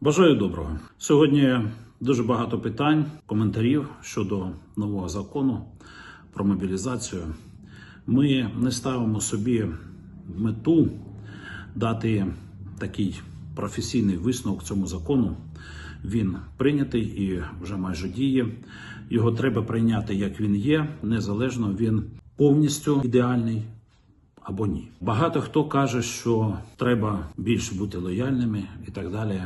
Бажаю доброго. Сьогодні дуже багато питань, коментарів щодо нового закону про мобілізацію. Ми не ставимо собі мету дати такий професійний висновок цьому закону. Він прийнятий і вже майже діє. Його треба прийняти як він є, незалежно він повністю ідеальний або ні. Багато хто каже, що треба більше бути лояльними і так далі.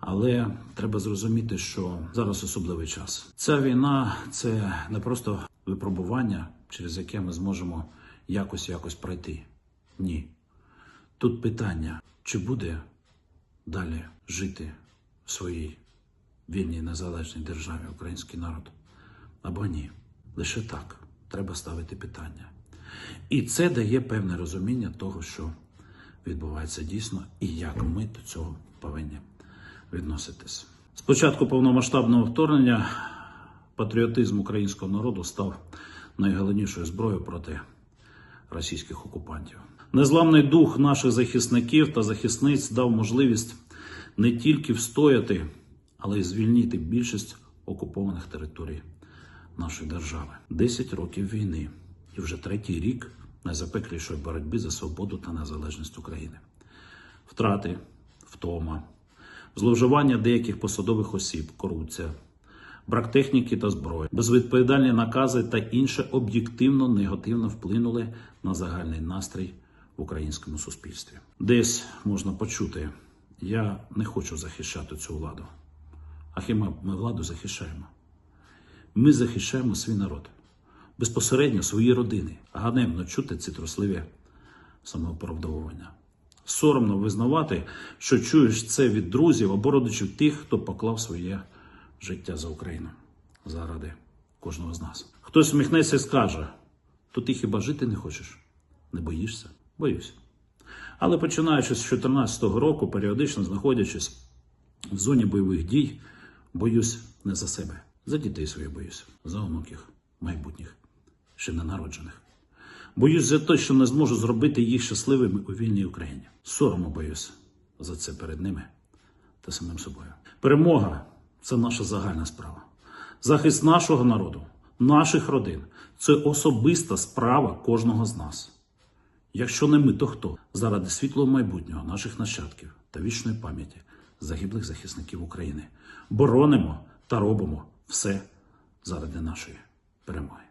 Але треба зрозуміти, що зараз особливий час. Ця війна це не просто випробування, через яке ми зможемо якось якось пройти. Ні. Тут питання, чи буде далі жити в своїй вільній незалежній державі український народ або ні. Лише так треба ставити питання. І це дає певне розуміння того, що відбувається дійсно, і як ми до цього повинні відноситись. З початку повномасштабного вторгнення патріотизм українського народу став найголовнішою зброєю проти російських окупантів. Незламний дух наших захисників та захисниць дав можливість не тільки встояти, але й звільнити більшість окупованих територій нашої держави. Десять років війни і вже третій рік найзапеклішої боротьби за свободу та незалежність України. Втрати, втома, зловживання деяких посадових осіб, корупція, брак техніки та зброї, безвідповідальні накази та інше об'єктивно негативно вплинули на загальний настрій в українському суспільстві. Десь можна почути: я не хочу захищати цю владу. А хіба ми владу захищаємо? Ми захищаємо свій народ, безпосередньо свої родини. Ганебно чути ці трусливі самооправдовування. Соромно визнавати, що чуєш це від друзів або родичів тих, хто поклав своє життя за Україну заради кожного з нас. Хтось сміхнеться і скаже: то ти хіба жити не хочеш? Не боїшся? Боюсь. Але починаючи з 2014 року, періодично знаходячись в зоні бойових дій, боюсь не за себе. За дітей своїх боюсь, за онуків, майбутніх, ще не народжених. Боюсь за те, що не зможу зробити їх щасливими у вільній Україні. Соромно боюсь за це перед ними та самим собою. Перемога це наша загальна справа. Захист нашого народу, наших родин це особиста справа кожного з нас. Якщо не ми, то хто? Заради світлого майбутнього наших нащадків та вічної пам'яті загиблих захисників України боронимо та робимо все заради нашої перемоги.